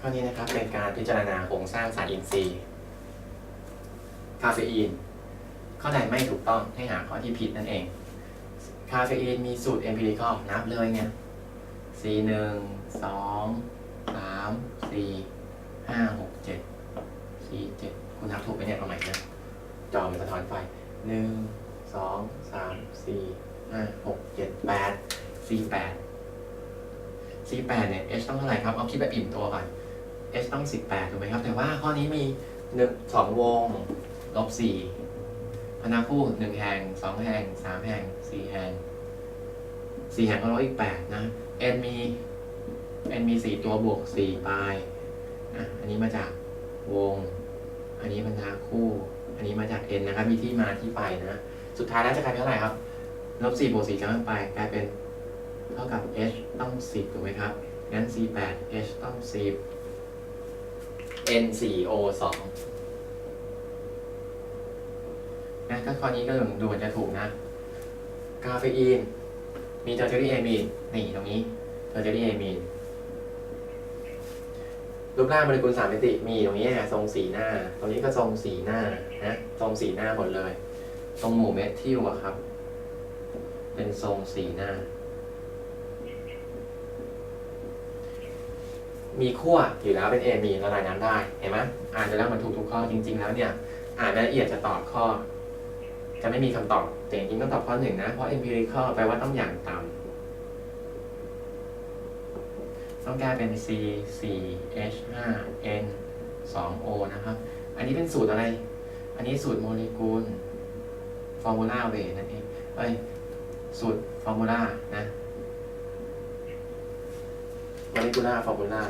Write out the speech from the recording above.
ข้อนี้นะครับเป็นการพิจารณาโครงสร้างสารอินทรีย์คาเฟอีน ข้อใดไม่ถูกต้องให้หาข้อที่ผิดนั่นเอง คาเฟอีนมีสูตร empirical นับเลยเนี่ย C หนึ่งสองสามสี่ห้าหกเจ็ด C เจ็ดคุณนับถูกไหมเนี่ยเอาใหม่นะจอมันสะท้อนไฟหนึ่งสองสามสี่ห้าหกเจ็ดแปด C แปด C แปดเนี่ย H ต้องเท่าไหร่ครับ เอาคิดแบบอิ่มตัวก่อน H ต้องสิบแปดถูกไหมครับ แต่ว่าข้อนี้มีหนึ่งสองวง ลบสี่พนาคู่หนึ่งแห่งสองแห่งสามแห่งสี่แห่งสี่แห่งก็ลบอีกแปดนะ N มี N มีสี่ตัวบวกสี่ปลายอะอันนี้มาจากวง อันนี้พนาคู่ อันนี้มาจาก N นะครับ มีที่มาที่ไปนะ สุดท้ายแล้วจะกลายเป็นเท่าไหร่ครับ ลบสี่บวกสี่กำลังไปกลายเป็น เท่ากับ h ต้อง 10 ถูกไหมครับ งั้น c 8 h ต้อง 10 n 4 o 2 นะก็ข้อนี้ก็ดูเหมือนจะถูกนะ กาเฟอีน มีเทอร์เจอรี่เอมีน นี่ตรงนี้ เทอร์เจอรี่เอมีน รูปร่างโมเลกุลสามมิติ มีตรงนี้นะทรงสีหน้า ตรงนี้ก็ทรงสีหน้านะ ทรงสีหน้าหมดเลย ตรงหมู่เมทิลอะครับ เป็นทรงสีหน้า มีขั้วอยู่แล้วเป็นเอมีละลายน้ำได้ เห็นไหมอ่านไปแล้วมันถูกทุกข้อจริง ๆ แล้วเนี่ย อ่านละเอียดจะตอบข้อ จะไม่มีคำตอบแต่จริงๆต้องตอบข้อหนึ่งนะ เพราะ empirical แปลว่าต้องอย่างต่ำต้องแก้เป็น C 4 H 5 N 2 O นะครับ อันนี้เป็นสูตรอะไร อันนี้สูตรโมเลกุลฟอร์มูลาเวนั่นเองเอ้ยสูตรฟอร์มูลานะ มาริกุล่าฟอร์มูล่า